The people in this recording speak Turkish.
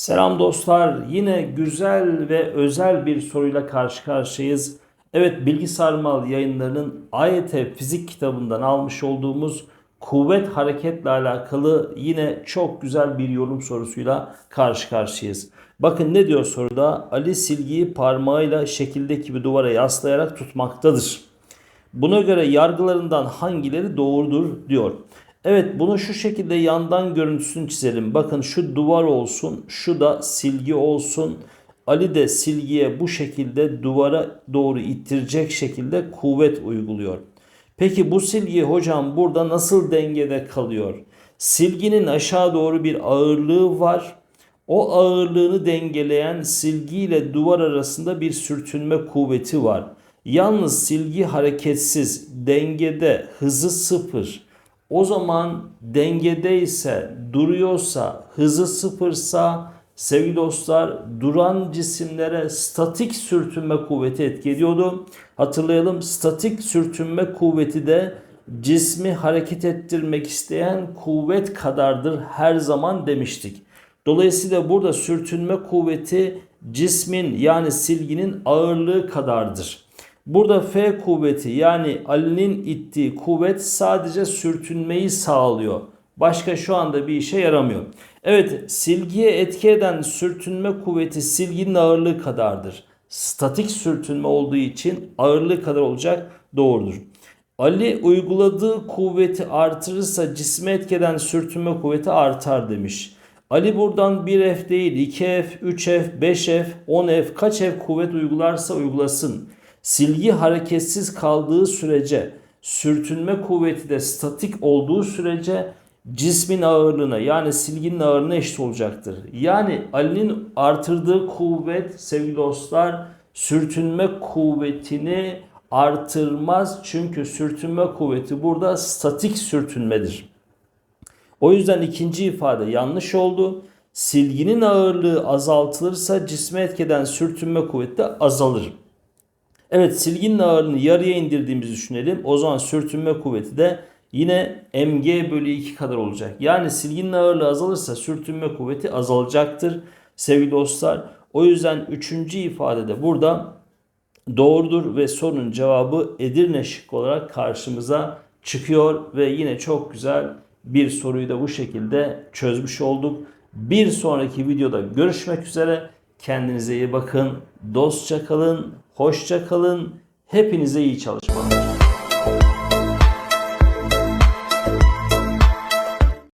Selam dostlar. Yine güzel ve özel bir soruyla karşı karşıyayız. Evet Bilgi Sarmal yayınlarının AYT fizik kitabından almış olduğumuz kuvvet hareketle alakalı yine çok güzel bir yorum sorusuyla karşı karşıyayız. Bakın ne diyor soruda? Ali silgiyi parmağıyla şekildeki bir duvara yaslayarak tutmaktadır. Buna göre yargılarından hangileri doğrudur diyor. Evet bunu şu şekilde yandan görüntüsünü çizelim. Bakın şu duvar olsun, şu da silgi olsun. Ali de silgiye bu şekilde duvara doğru ittirecek şekilde kuvvet uyguluyor. Peki bu silgi hocam burada nasıl dengede kalıyor? Silginin aşağı doğru bir ağırlığı var. O ağırlığını dengeleyen silgi ile duvar arasında bir sürtünme kuvveti var. Yalnız silgi hareketsiz, dengede, hızı sıfır. O zaman dengedeyse, duruyorsa, hızı sıfırsa sevgili dostlar duran cisimlere statik sürtünme kuvveti etki ediyordu. Hatırlayalım statik sürtünme kuvveti de cismi hareket ettirmek isteyen kuvvet kadardır her zaman demiştik. Dolayısıyla burada sürtünme kuvveti cismin yani silginin ağırlığı kadardır. Burada F kuvveti yani Ali'nin ittiği kuvvet sadece sürtünmeyi sağlıyor. Başka şu anda bir işe yaramıyor. Evet silgiye etki eden sürtünme kuvveti silginin ağırlığı kadardır. Statik sürtünme olduğu için ağırlığı kadar olacak doğrudur. Ali uyguladığı kuvveti artırırsa cisme etkeden sürtünme kuvveti artar demiş. Ali buradan 1F değil 2F, 3F, 5F, 10F kaç F kuvvet uygularsa uygulasın. Silgi hareketsiz kaldığı sürece sürtünme kuvveti de statik olduğu sürece cismin ağırlığına yani silginin ağırlığına eşit olacaktır. Yani Ali'nin artırdığı kuvvet sevgili dostlar sürtünme kuvvetini artırmaz. Çünkü sürtünme kuvveti burada statik sürtünmedir. O yüzden ikinci ifade yanlış oldu. Silginin ağırlığı azaltılırsa cisme etkeden sürtünme kuvveti de azalır. Evet silginin ağırlığını yarıya indirdiğimizi düşünelim. O zaman sürtünme kuvveti de yine mg bölü 2 kadar olacak. Yani silginin ağırlığı azalırsa sürtünme kuvveti azalacaktır sevgili dostlar. O yüzden üçüncü ifade de burada doğrudur ve sorunun cevabı Edirne şıkkı olarak karşımıza çıkıyor ve yine çok güzel bir soruyu da bu şekilde çözmüş olduk. Bir sonraki videoda görüşmek üzere. Kendinize iyi bakın. Dostça kalın. Hoşça kalın. Hepinize iyi çalışmalar.